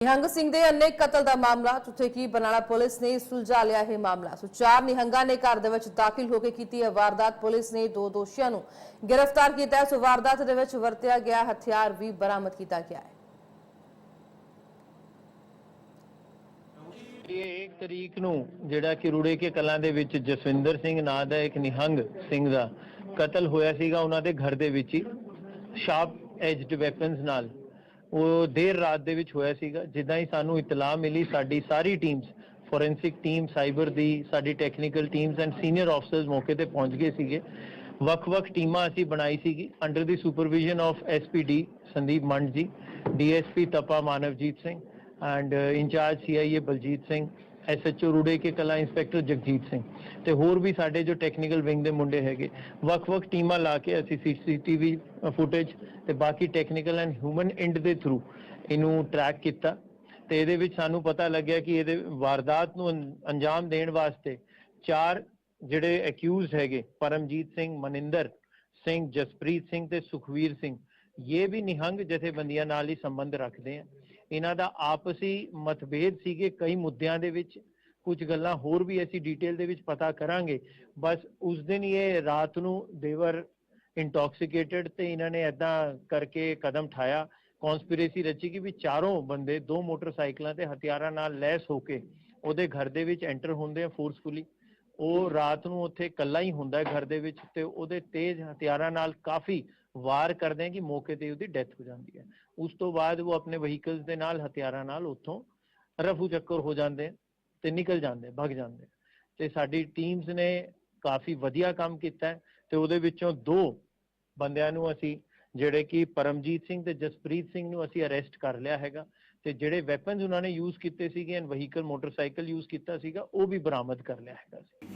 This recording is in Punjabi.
ਨਿਹੰਗ ਸਿੰਘ ਦੇ ਅਨੇਕ ਕਤਲ ਦਾ ਮਾਮਲਾ, ਜਿੱਥੇ ਕਿ ਬਰਨਾਲਾ ਪੁਲਿਸ ਨੇ ਸੁਲਝਾ ਲਿਆ ਇਹ ਮਾਮਲਾ। ਸੋ ਚਾਰ ਨਿਹੰਗਾਂ ਨੇ ਘਰ ਦੇ ਵਿੱਚ ਦਾਖਲ ਹੋ ਕੇ ਕੀਤੀ ਹੈ ਵਾਰਦਾਤ। ਪੁਲਿਸ ਨੇ ਦੋ ਦੋਸ਼ੀਆਂ ਨੂੰ ਗ੍ਰਿਫਤਾਰ ਕੀਤਾ ਹੈ। ਸੋ ਵਾਰਦਾਤ ਦੇ ਵਿੱਚ ਵਰਤਿਆ ਗਿਆ ਹਥਿਆਰ ਵੀ ਬਰਾਮਦ ਕੀਤਾ ਗਿਆ ਹੈ। ਇਹ 1 ਤਰੀਕ ਨੂੰ ਜਿਹੜਾ ਕਿ ਰੁੜੇ ਕੇ ਕਲਾਂ ਦੇ ਵਿੱਚ ਜਸਵਿੰਦਰ ਸਿੰਘ ਨਾਂ ਦਾ ਇੱਕ ਨਿਹੰਗ ਸਿੰਘ ਦਾ ਕਤਲ ਹੋਇਆ ਸੀਗਾ। ਉਹਨਾਂ ਦੇ ਘਰ ਦੇ ਵਿੱਚ ਹੀ ਸ਼ਾਰਪ ਐਜਡ ਵੈਪਨਸ ਨਾਲ ਉਹ ਦੇਰ ਰਾਤ ਦੇ ਵਿੱਚ ਹੋਇਆ ਸੀਗਾ। ਜਿੱਦਾਂ ਹੀ ਸਾਨੂੰ ਇਤਲਾਹ ਮਿਲੀ, ਸਾਡੀ ਸਾਰੀ ਟੀਮਸ ਫੋਰੈਂਸਿਕ ਟੀਮ ਸਾਈਬਰ ਦੀ, ਸਾਡੀ technical teams and senior officers ਮੌਕੇ ਤੇ ਪਹੁੰਚ ਗਏ ਸੀਗੇ। ਵੱਖ-ਵੱਖ ਟੀਮਾਂ ਅਸੀਂ ਬਣਾਈ ਸੀਗੀ। Under the supervision of SPD Sandeep Mand ji DSP Tapa Manavjit Singh and incharge CIA Baljit Singh SHO Roore Ke Kalan inspector Jagjit Singh ਤੇ ਹੋਰ ਵੀ ਸਾਡੇ ਜੋ ਟੈਕਨੀਕਲ ਵਿੰਗ ਦੇ ਮੁੰਡੇ ਹੈਗੇ, ਵੱਖ-ਵੱਖ ਟੀਮਾਂ ਲਾ ਕੇ ਅਸੀਂ ਸੀਸੀਟੀਵੀ ਫੁਟੇਜ ਤੇ ਬਾਕੀ ਟੈਕਨੀਕਲ ਐਂਡ ਹਿਊਮਨ ਐਂਡ ਦੇ ਥਰੂ ਇਹਨੂੰ ਟਰੈਕ ਕੀਤਾ ਤੇ ਇਹਦੇ ਵਿੱਚ ਸਾਨੂੰ ਪਤਾ ਲੱਗਿਆ ਕਿ ਇਹਦੇ ਵਾਰਦਾਤ ਨੂੰ ਅੰਜਾਮ ਦੇਣ ਵਾਸਤੇ ਚਾਰ ਜਿਹੜੇ ਅਕਿਊਜ਼ਡ ਹੈਗੇ, ਪਰਮਜੀਤ ਸਿੰਘ, ਮਨਿੰਦਰ ਸਿੰਘ, ਜਸਪ੍ਰੀਤ ਸਿੰਘ ਤੇ ਸੁਖਵੀਰ ਸਿੰਘ, ਇਹ ਵੀ ਨਿਹੰਗ ਜਥੇਬੰਦੀਆਂ ਨਾਲ ਹੀ ਸੰਬੰਧ ਰੱਖਦੇ ਆ। ਇਹਨਾਂ ਦਾ ਆਪਸੀ ਮਤਭੇਦ ਸੀਗੇ ਕਈ ਮੁੱਦਿਆਂ ਦੇ ਵਿੱਚ, ਕੁਝ ਗੱਲਾਂ ਹੋਰ ਵੀ ਅਸੀਂ ਡਿਟੇਲ ਦੇ ਵਿੱਚ ਪਤਾ ਕਰਾਂਗੇ। ਬਸ ਉਸ ਦਿਨ ਹੀ ਇਹ ਰਾਤ ਨੂੰ ਦੇਵਰ ਇੰਟੌਕਸੀਕੇਟਡ ਤੇ ਇਹਨਾਂ ਨੇ ਐਦਾਂ ਕਰਕੇ ਕਦਮ ਠਾਇਆ। ਕਨਸਪੀਰੇਸੀ ਰਚੀ ਕਿ ਵੀ ਚਾਰੋਂ ਬੰਦੇ ਦੋ ਮੋਟਰਸਾਈਕਲਾਂ ਤੇ ਹਥਿਆਰਾਂ ਨਾਲ ਲੈਸ ਹੋ ਕੇ ਉਹਦੇ ਘਰ ਦੇ ਵਿੱਚ ਐਂਟਰ ਹੁੰਦੇ ਆ ਫੋਰਸਫੁਲੀ ਉਹ ਰਾਤ ਨੂੰ ਉੱਥੇ ਇਕੱਲਾ ਹੀ ਹੁੰਦਾ ਹੈ ਘਰ ਦੇ ਵਿੱਚ ਤੇ ਉਹਦੇ ਤੇਜ਼ ਹਥਿਆਰਾਂ ਨਾਲ ਕਾਫੀ ਵਾਰ ਕਰਦੇ ਆ ਕਿ ਮੌਕੇ ਤੇ ਉਹਦੀ ਡੈਥ ਹੋ ਜਾਂਦੀ ਹੈ ਉਸ ਤੋਂ ਬਾਅਦ ਉਹ ਆਪਣੇ ਵਹੀਕਲਸ ਦੇ ਨਾਲ ਹਥਿਆਰਾਂ ਨਾਲ ਉੱਥੋਂ ਰਫੂ ਚੱਕਰ ਹੋ ਜਾਂਦੇ ਆ ਤੇ ਨਿਕਲ ਜਾਂਦੇ ਆ, ਭੱਜ ਜਾਂਦੇ ਆ। ਤੇ ਸਾਡੀ ਟੀਮਸ ਨੇ ਕਾਫੀ ਵਧੀਆ ਕੰਮ ਕੀਤਾ ਹੈ ਤੇ ਉਹਦੇ ਵਿੱਚੋਂ ਦੋ ਬੰਦਿਆਂ ਨੂੰ ਅਸੀਂ ਜਿਹੜੇ ਕਿ ਪਰਮਜੀਤ ਸਿੰਘ ਤੇ ਜਸਪ੍ਰੀਤ ਸਿੰਘ ਨੂੰ ਅਸੀਂ ਅਰੈਸਟ ਕਰ ਲਿਆ ਹੈਗਾ ਤੇ ਜਿਹੜੇ ਵੈਪਨਸ ਉਹਨਾਂ ਨੇ ਯੂਜ਼ ਕੀਤੇ ਸੀਗੇ ਐਂਡ ਵਹੀਕਲ ਮੋਟਰਸਾਈਕਲ ਯੂਜ਼ ਕੀਤਾ ਸੀਗਾ ਉਹ ਵੀ ਬਰਾਮਦ ਕਰ ਲਿਆ ਹੈਗਾ ਸੀ